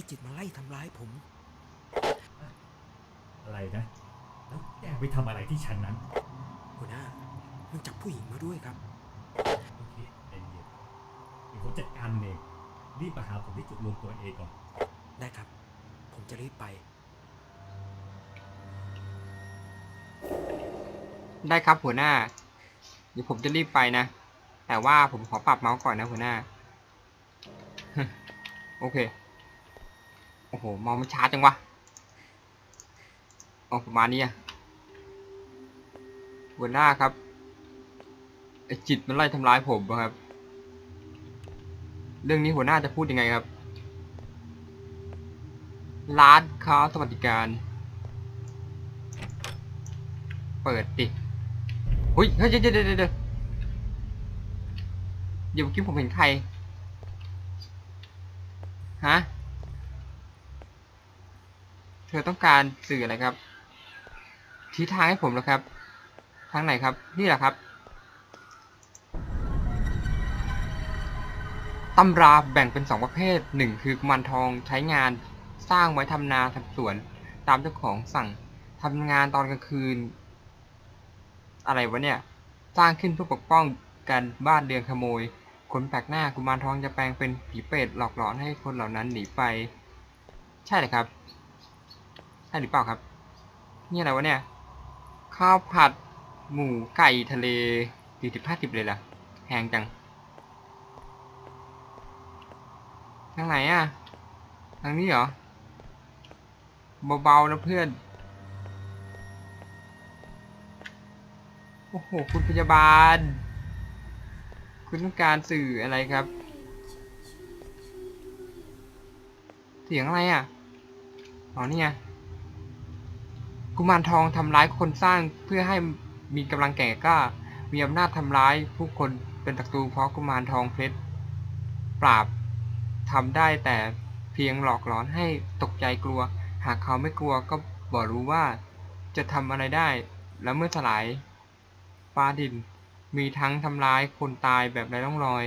อ้จิตมาไล่ทำร้ายผม อะไรนะแล้วแกไปทำอะไรที่ชั้นนั้น หัวหน้า มันจับผู้หญิงมาด้วยครับ โอเคใจเย็นเดี๋ยวผมจัดการมันเองรีบมาหาผมที่จุดรวมตัวเองก่อน ได้ครับ ผมจะรีบไป ได้ครับหัวหน้า เดี๋ยวผมจะรีบไปนะ แต่ว่าผมขอปรับเมาส์ก่อนนะหัวหน้า โอเค โอ้โหมาส์มันช้าจังวะอ๋อประมาณนี้อะหัวหน้าครับไอจิตมันไล่ทำร้ายผมครับ เรื่องนี้หัวหน้าจะพูดยังไงครับ ร้านค้าสวัสดิการ เปิดดิหุ้ยเฮ้ยเดี๋ยวเดี๋ยวเดี๋ยวเดี๋ยวเดี๋ยวเมื่อกี้ผมเห็นใคร ฮะ เธอต้องการสื่ออะไรครับชี้ทางให้ผมแล้วครับ ทางไหนครับ นี่แหละครับตำราแบ่งเป็นสองประเภทหนึ่งคือกุมารทองใช้งานสร้างไว้ทำนาทำสวน ตามเจ้าของสั่งทำงานตอนกลางคืน อะไรวะเนี่ย สร้างขึ้นเพื่อปกป้องกันบ้านเรือนขโมย คนแปลกหน้ากุมารทองจะแปลงเป็นผีเปรตหลอกหลอนให้คนเหล่านั้นหนีไป ใช่เลยครับ ใช่หรือเปล่าครับ นี่อะไรวะเนี่ย ข้าวผัด หมูไก่ทะเลสี่สิบห้าสิบเลยล่ะแพงจังทางไหนอะทางนี้เหรอ เบาๆนะเพื่อน โอ้โห คุณพยาบาล คุณต้องการสื่ออะไรครับ เสียงอะไรอะ อ๋อนี่ไง กุมารทองทำร้ายคนสร้างเพื่อให้มีกำลังแก่กล้า มีอำนาจทำร้ายผู้คนเป็นศัตรูเพราะกุมารทองเพชรปราบทำได้แต่เพียงหลอกหลอนให้ตกใจกลัว หากเขาไม่กลัวก็บอกรู้ว่าจะทำอะไรได้ แล้วเมื่อสลายฟ้าดิน มีทั้งทำร้ายคนตายแบบไร้ร่องรอย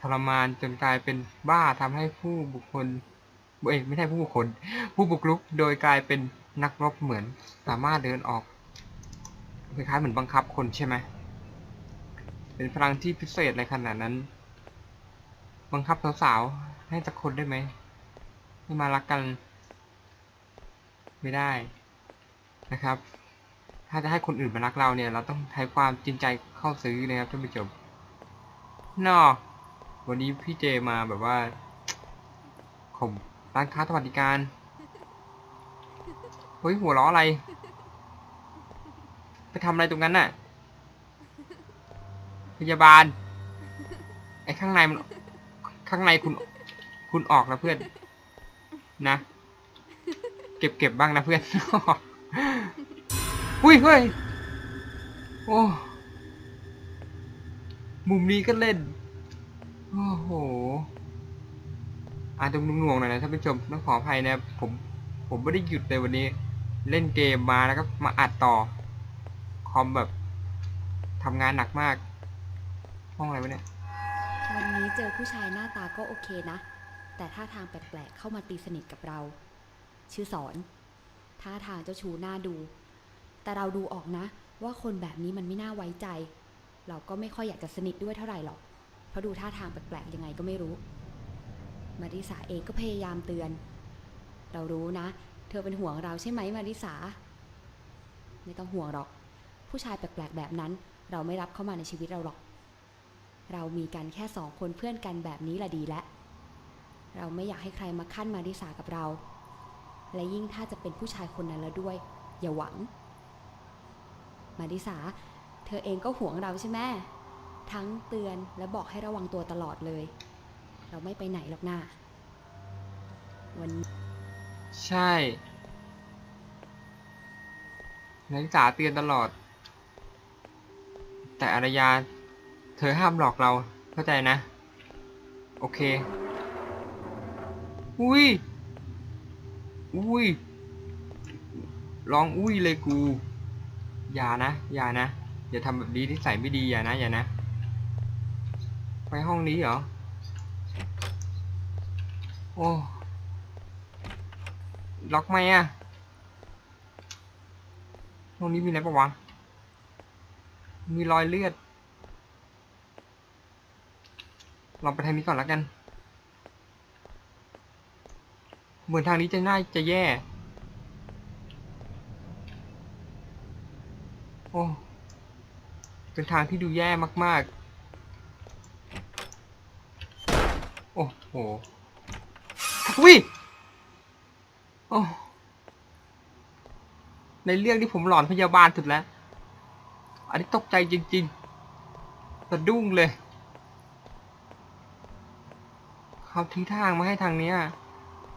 ทรมานจนกลายเป็นบ้าทำให้ผู้บุคคลเอ้ยไม่ใช่ผู้บุคคล ผู้บุกรุกโดยกลายเป็น นักรบเหมือนสามารถเดินออกคล้ายๆเหมือนบังคับคนใช่ไหมเป็นพลังที่พิเศษในขนาดนั้น บังคับสาวๆให้สักคนได้ไหมให้มารักกัน ไม่ได้นะครับ ถ้าจะให้คนอื่นมารักเราเนี่ย เราต้องใช้ความจริงใจเข้าซื้อนะครับท่านผู้ชมนอวันนี้พี่เจมาแบบว่าข่มร้านค้าสวัสดิการ ฮ้ยหัวล้ออะไร ไปทำอะไรตรงนั้นน่ะ พยาบาล ไอ้ข้างในมัน ข้างในคุณ คุณออกนะเพื่อน นะ เก็บเก็บบ้างนะเพื่อน อุ้ยเฮ้ย โอ้ มุมนี้ก็เล่น โอ้โหอาจจะนุ่งๆหน่อยนะท่านผู้ชมต้องขออภัยนะผมผมไม่ได้หยุดเลยวันนี้ เล่นเกมมาแล้วก็มาอัดต่อ คอมแบบทำงานหนักมาก ห้องอะไรวะเนี่ย วันนี้เจอผู้ชายหน้าตาก็โอเคนะ แต่ท่าทางแปลกๆเข้ามาตีสนิทกับเรา ชื่อสอน ท่าทางเจ้าชูหน้าดู แต่เราดูออกนะ ว่าคนแบบนี้มันไม่น่าไว้ใจ เราก็ไม่ค่อยอยากจะสนิทด้วยเท่าไหร่หรอก เพราะดูท่าทางแปลกๆยังไงก็ไม่รู้ มาริสาเองก็พยายามเตือน เรารู้นะ ธอเป็นห่วงเราใช่ไหมมาริสา ไม่ต้องห่วงหรอก ผู้ชายแปลกๆแบบนั้น เราไม่รับเข้ามาในชีวิตเราหรอก เรามีกันแค่สองคนเพื่อนกันแบบนี้แหละดีแล้วเราไม่อยากให้ใครมาขั้นมาริสากับเรา และยิ่งถ้าจะเป็นผู้ชายคนนั้นแล้วด้วย อย่าหวัง มาริสา เธอเองก็ห่วงเราใช่ไหมทั้งเตือนและบอกให้ระวังตัวตลอดเลย เราไม่ไปไหนหรอกนะวันนี้ ใช่นักศึกษาเตือนตลอด แต่อารยา เธอห้ามหลอกเรา เข้าใจนะ โอเค อุ้ย อุ้ย ร้องอุ้ยเลยกู อย่านะ อย่านะ อย่าทำแบบนี้ที่ใส่ไม่ดี อย่านะ อย่านะ ไปห้องนี้เหรอ โอ้ ล็อกไหมอะตรงนี้มีอะไรปะวะ มีรอยเลือดลองไปทางนี้ก่อนแล้วกัน เหมือนทางนี้จะน่าจะแย่ โอ้ เป็นทางที่ดูแย่มาก ๆ โอ้โหวิ อ้ในเรื่องที่ผมหลอนพยาบาลสุดแล้ว อันนี้ตกใจจริงๆสะดุ้งเลยเขาทิ้งทางมาให้ทางเนี้ย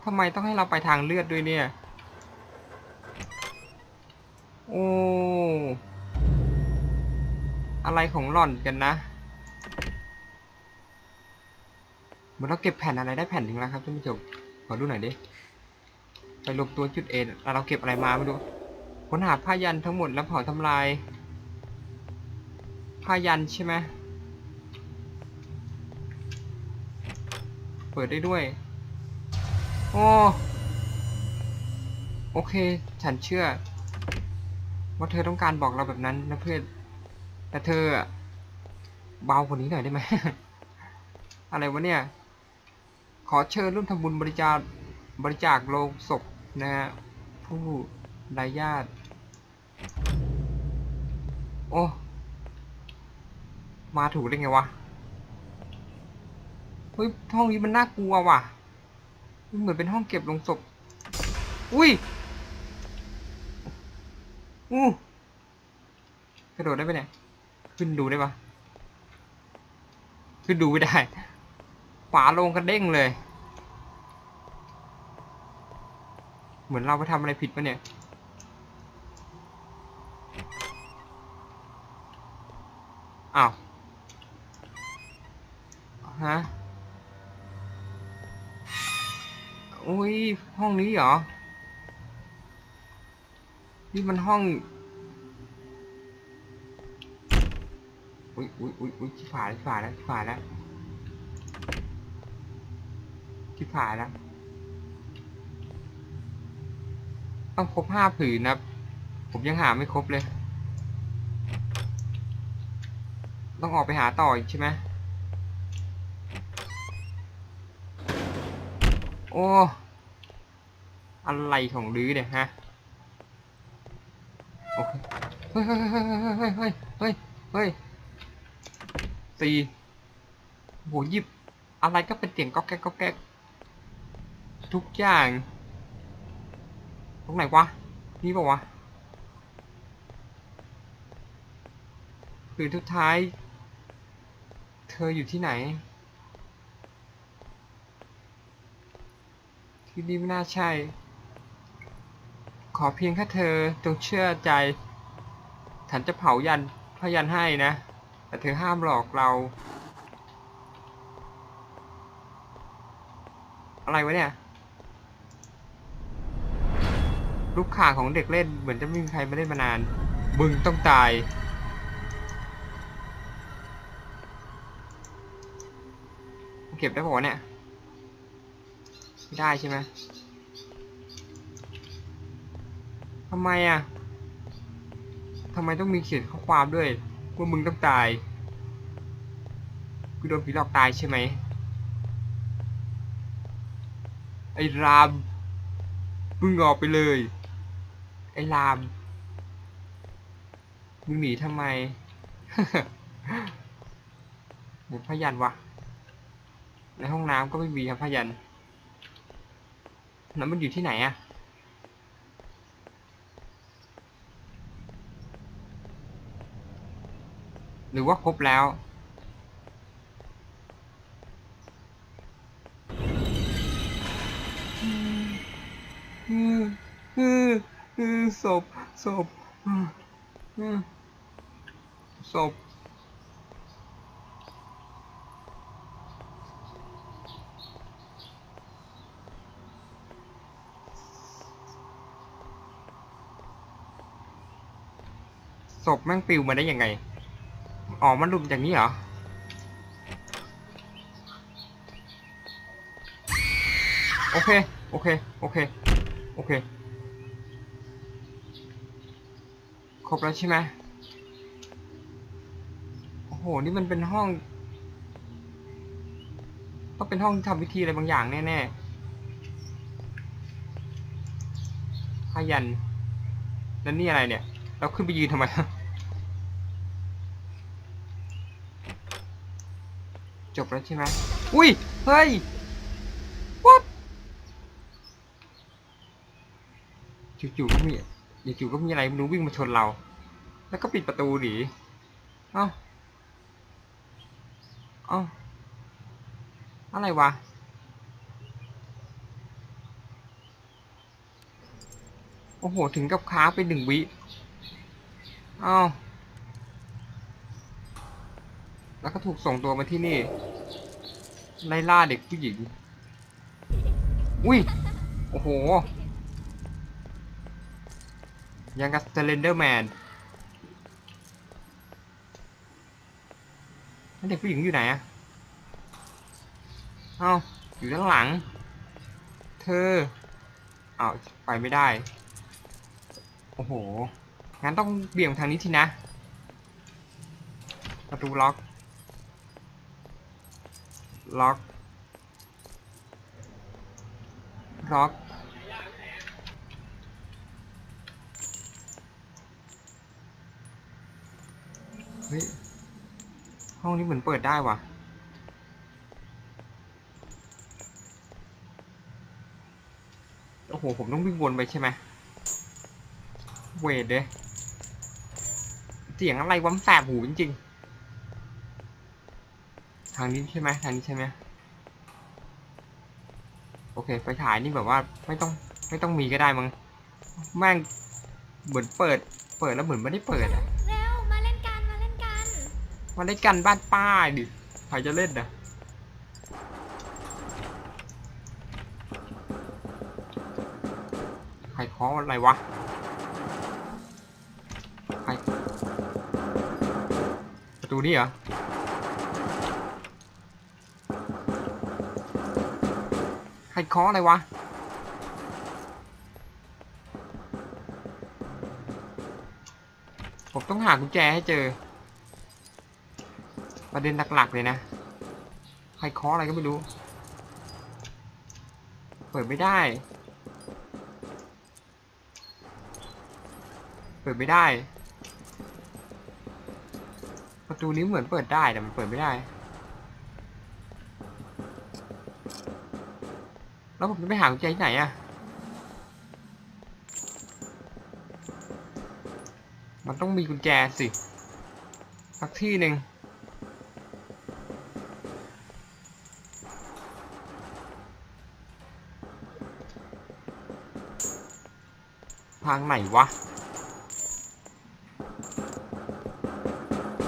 ทำไมต้องให้เราไปทางเลือดด้วยเนี่ย โอ้ อะไรของหล่อนกันนะเหมือนเราเก็บแผ่นอะไรได้แผ่นหนึ่งแล้วครับท่านผู้ชม ขอดูหน่อยดิ ไปรวมตัวจุดเอแล้วเราเก็บอะไรมาไม่รู้ค้นหาผ้ายันทั้งหมดแล้วเผาทำลาย ผ้ายันใช่ไหมเปิดได้ด้วย โอ้โอเค ฉันเชื่อ ว่าเธอต้องการบอกเราแบบนั้นนะเพื่อนแต่เธอเบากว่านี้หน่อยได้ไหม อะไรวะเนี่ย ขอเชิญร่วมทำบุญบริจาค บริจาคโลงศพนะฮะผู้ไร้ญาติ โอ้ มาถูกได้ไงวะ เฮ้ยห้องนี้มันน่ากลัวว่ะมันเหมือนเป็นห้องเก็บลงศพ อุ้ย อู้กระโดดได้ไหมเนี่ย ขึ้นดูได้ปะขึ้นดูไม่ได้ฝาลงกระเด้งเลย เหมือนเราไปทำอะไรผิดปะเนี่ย อ้าว ฮะ อุ้ย ห้องนี้เหรอ นี่มันห้อง อุ้ยอุ้ยอุ้ยอุ้ยชิบหาแล้วชิบหาแล้วชิบหายแล้วชิบหาแล้ว ต้องครบห้าผืนนะผมยังหาไม่ครบเลย ต้องออกไปหาต่ออีกใช่ไหมโอ้อะไรของลื้อเนี่ยฮะโอเคเฮ้ยเฮ้ยเฮ้ยเฮ้ยเฮ้ยเฮ้ยเฮ้ยสี่โหหยิบอะไรก็เป็นเสียงก๊อกแก๊กก๊อกแก๊กทุกอย่าง ตรงไหนวะ นี่ปะวะ คือทุดท้าย เธออยู่ที่ไหน ที่นี่ไม่น่าใช่ ขอเพียงแค่เธอจงเชื่อใจ ฉันจะเผายันพยันให้นะ แต่เธอห้ามหลอกเรา อะไรวะเนี่ย ลูกข่างของเด็กเล่นเหมือนจะไม่มีใครมาเล่นมานาน มึงต้องตาย เก็บได้ปะวะเนี่ยไได้ใช่ไหมทำไมอะทำไมต้องมีเขียนข้อความด้วยว่ามึงต้องตายกูโดนผีหลอกตายใช่ไหมไอ้รามมึงออกไปเลย อ้ราม มึงหนีทำไมเดี๋ยวพยันวะ ในห้องน้ำก็ไม่มีครับพยันแล้วมันอยู่ที่ไหนอะหรือว่าครบแล้วอืมอืมอืม ศพศพศพศพแม่งปลิวมาได้ยังไง อ๋อ มันหลุดจากนี้เหรอ โอเค โอเค โอเค โอเค ครบแล้วใช่ไหมโอ้โห นี่มันเป็นห้อง ต้องเป็นห้องทำพิธีอะไรบางอย่างแน่ๆพายัน แล้วนี่อะไรเนี่ย เราขึ้นไปยืนทำไมจบแล้วใช่ไหมอุ้ย เฮ้ย what จู่ๆก็มี จู่ๆก็มีอะไรไม่รู้วิ่งมาชนเรา แล้วก็ปิดประตูหนีเอ้าเอ้าอะไรวะโอ้โห ถึงกับค้าไปหนึ่งวิเอ้าแล้วก็ถูกส่งตัวมาที่นี่ ไล่ล่าเด็กผู้หญิง อุ้ย โอ้โห ยังกับ s เลนเดอร์แมนเด็กผู้หญิงอยู่ไหนอะเอ้าอยู่ด้านหลัง เธออ้าไปไม่ได้ โอ้โห งั้นต้องเบี่ยงทางนี้ทีนะ ประตูล็อก ล็อก ล็อก เฮ้ย ห้องนี้เหมือนเปิดได้ว่ะ โอ้โห ผมต้องวิ่งวนไปใช่ไหม เวทเด้เสียงอะไรวะมันแสบหูจริงๆ ทางนี้ใช่ไหมทางนี้ใช่ไหมโอเค ไฟฉายนี่แบบว่าไม่ต้องไม่ต้องมีก็ได้มั้ง แม่งเหมือนเปิด เปิดแล้วเหมือนไม่ได้เปิดอะ มาได้กันบ้านป้าดิใครจะเล่นนะใครเคาะอะไรวะใครประตูนี่เหรอใครเคาะอะไรวะผมต้องหากุญแจให้เจอ ประเด็นหลักๆเลยนะ ใครเคาะอะไรก็ไม่รู้ เปิดไม่ได้ เปิดไม่ได้ ประตูนี้เหมือนเปิดได้แต่มันเปิดไม่ได้ แล้วผมจะไปหากุญแจที่ไหนอะมันต้องมีกุญแจสิสักที่หนึ่ง ทางไหนวะ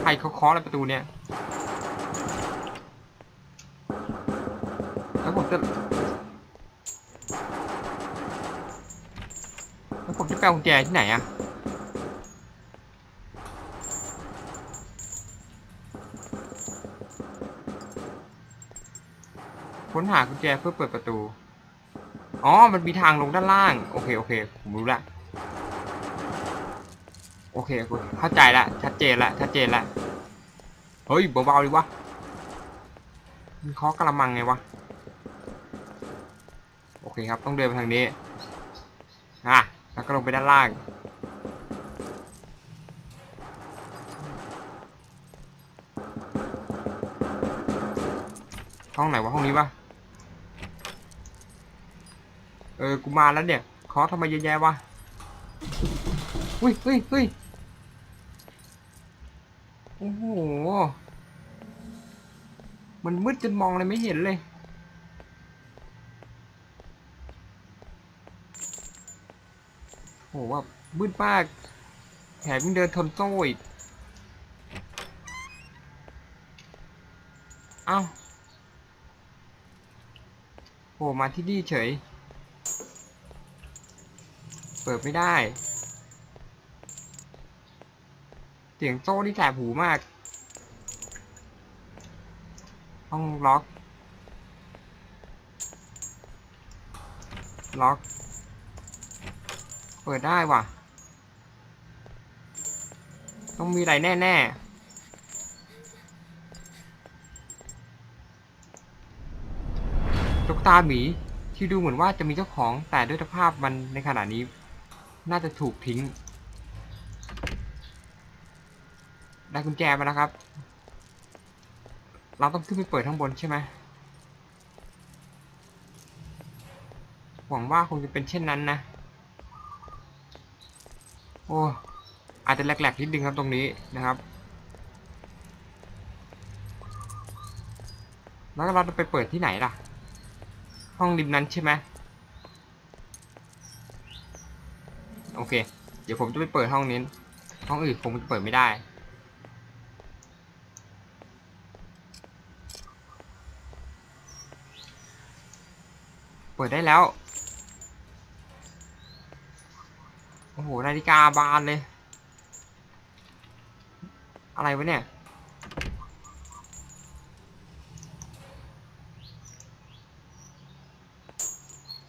ใครเขาเคาะอะไรประตูเนี่ย แล้วผมจะ แล้วผมจะไปเอากุญแจที่ไหนอะค้นหากุญแจเพื่อเปิดประตู อ๋อ มันมีทางลงด้านล่าง โอเค โอเค ผมรู้ละ โอเคโอเคเข้าใจละชัดเจนละชัดเจนละเฮ้ยเบาๆดิวะมันเคาะกระมังไงวะโอเคครับต้องเดินไปทางนี้อะแล้วก็ลงไปด้านล่างห้องไหนวะห้องนี้ปะเออกูมาแล้วเนี่ยเคาะทำไมเยอะแยะวะอุ้ยเฮ้ยเฮ้ย โอ้โห มันมืดจนมองอะไรไม่เห็นเลย โหแบบมืดมากแถมยังเดินทนโซ่อีก เอ้าโผล่มาที่นี่เฉย เปิดไม่ได้ เสียงโซ่นี่แสบหูมาก ห้องล็อก ล็อก เปิดได้ว่ะ ต้องมีอะไรแน่ๆตุ๊กตาหมีที่ดูเหมือนว่าจะมีเจ้าของแต่ด้วยสภาพมันในขณะนี้ น่าจะถูกทิ้ง ได้กุญแจมาแล้วครับ เราต้องขึ้นไปเปิดข้างบนใช่ไหมหวังว่าคงจะเป็นเช่นนั้นนะ โอ้ อาจจะแหลกๆนิดนึงครับตรงนี้นะครับ แล้วเราจะไปเปิดที่ไหนล่ะ ห้องริมนั้นใช่ไหมโอเค เดี๋ยวผมจะไปเปิดห้องนี้ ห้องอื่นคงจะเปิดไม่ได้ ปิดได้แล้ว โอ้โห นาฬิกาบานเลย อะไรวะเนี่ย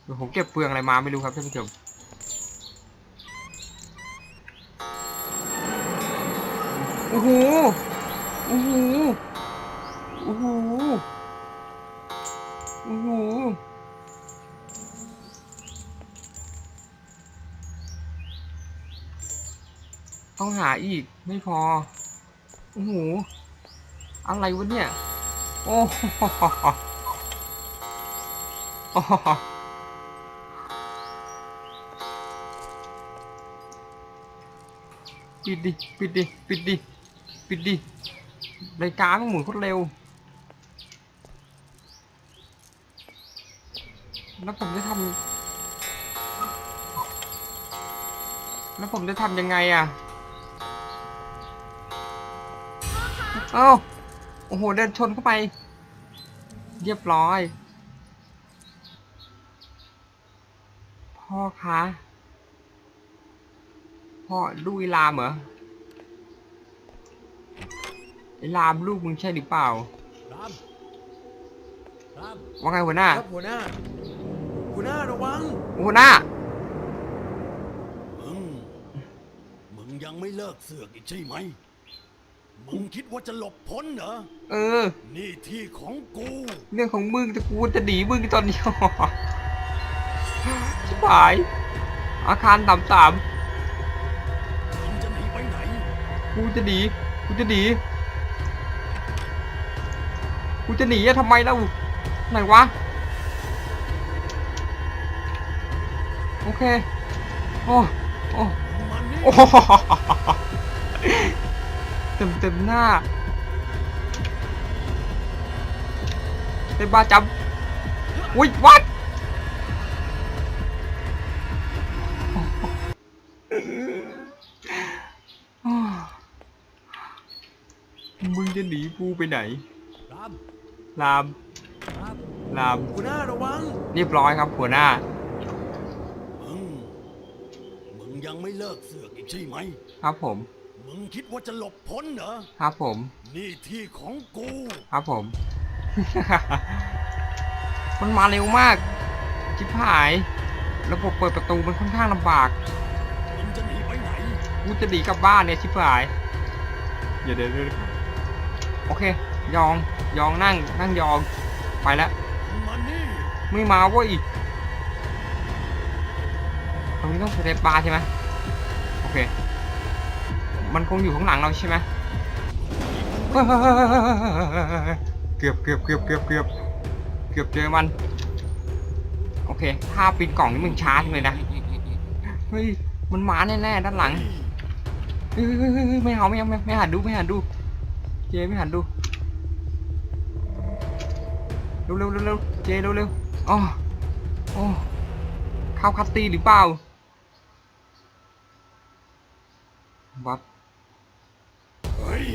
เดี๋ยวผมเก็บเปลืองอะไรมาไม่รู้ครับท่านผู้ชมโอ้โห โอ้โห โอ้โห โอ้โห ต้องหาอีกไม่พอ โอ้โห อะไรวะเนี่ย โอ้โหปิดดิ ปิดดิ ปิดดิ ปิดดิรายการมันหมุนโคตรเร็ว แล้วผมจะทำแล้วผมจะทำยังไงอะ เอ้าโอ้โหเดินชนเข้าไป เรียบร้อย พ่อคะพ่อลูกอีลามเหรอไอลามลูกมึงใช่หรือเปล่า รามรามว่าไงหัวหน้าครับหัวหน้า หัวหน้าระวัง หัวหน้า มึง มึงยังไม่เลิกเสือกอีกใช่ไหม มึงคิดว่าจะหลบพ้นเหรอ เออ นี่ที่ของกู เรื่องของมึงแต่กูจะหนีมึงตอนเดียวชิบหาย อาคารต่ำสามมึงจะหนีไปไหน กูจะหนี กูจะหนี กูจะหนีอะทำไมเล่าไหนวะ โอเค โอ้ โอ้ มึงมันนี่ โอ้เต็มเต็มหน้าเต็มบาจับอุ้ยวัดมึงจะหนีกูไปไหนรามลามราม ลาม หัวหน้าระวัง เรียบร้อยครับหัวหน้า มึง มึงยังไม่เลิกเสือกอีกใช่ไหม ครับผม มึงคิดว่าจะหลบพ้นเหรอ ครับผม นี่ที่ของกู ครับผม มันมาเร็วมากชิบหาย ระบบเปิดประตูมันค่อนข้างลำบาก มึงจะหนีไปไหน กูจะหนีกลับบ้านเนี่ยชิบหายเดี๋ยวเดี๋ยวเดี๋ยวโอเค ยอง ยองนั่ง นั่งยอง ไปแล้วมึงมันนี่ไม่มาเว้ยตรงนี้ต้องสเตปบาร์ใช่ไหมโอเค มันคงอยู่ข้างหลังเราใช่ไหมเกือบเกือบเกือบเกือบเกือบเกือบเจอมันโอเคถ้าปีนกล่องนี่มึงช้าจังเลยนะเฮ้ยมันมาแน่ๆด้านหลังเฮ้ยไม่เอาไม่เอาไม่หันดูไม่หันดูเจไม่หันดูเร็วเร็วเร็วเจเร็วเร็วอ๋อโอ้ข้าวคัตตีหรือเปล่าวัด เฮ้ย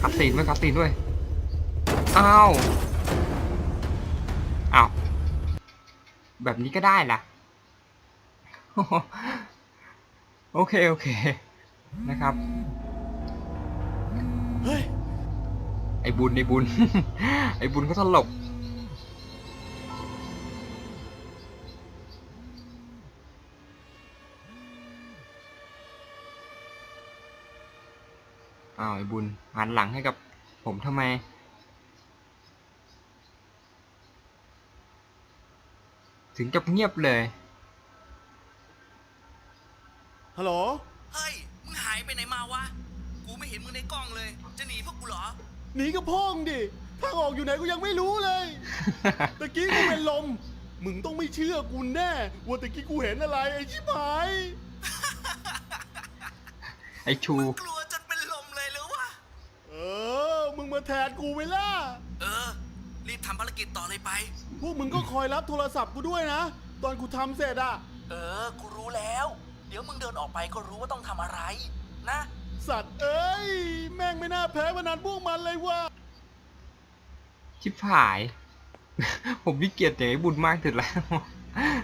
คัตตีนด้วยคัตตีนด้วย อ้าว อ้าว แบบนี้ก็ได้ล่ะ โอเค โอเค นะครับเฮ้ยไอ้บุญไอ้บุญ ไอ้บุญเขาตลบ ไอ้บุญหันหลังให้กับผมทำไม ถึงกับเงียบเลย ฮัลโหล เฮ้ย มึงหายไปไหนมาวะ กูไม่เห็นมึงในกล้องเลย จะหนีพวกกูเหรอ หนีกับพ่องดิ ทางออกอยู่ไหนกูยังไม่รู้เลย ตะกี้กูเป็นลม มึงต้องไม่เชื่อกูแน่ ว่าตะกี้กูเห็นอะไรไอ้ชิบหาย ไอ้ชูกลัวจนเป็นลมเลยหรือวะ เออ มึงมา แทนกูไหมล่ะ เออ รีบทำภารกิจต่อเลยไป พวกมึงก็คอยรับโทรศัพท์กูด้วยนะ ตอนกูทำเสร็จอะเออ กูรู้แล้ว เดี๋ยวมึงเดินออกไปก็รู้ว่าต้องทำอะไร นะ สัตว์เอ้ย แม่งไม่น่าแพ้พนันพวกมันเลยว่ะ ชิบหาย ผมวิเกียรติเสียงไอ้บุญมากถึงแล้ว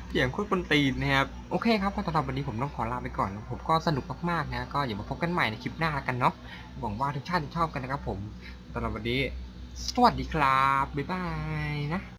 เสียงโคตรปนตีนนะครับ โอเคครับก็สำหรับวันนี้ผมต้องขอลาไปก่อนผมก็สนุกมากๆนะ ก็อย่ามาพบกันใหม่ในคลิปหน้าแล้วกันเนาะหวังว่าทุกท่านจะชอบกันนะครับผม สำหรับวันนี้ สวัสดีครับ บ๊ายบายนะ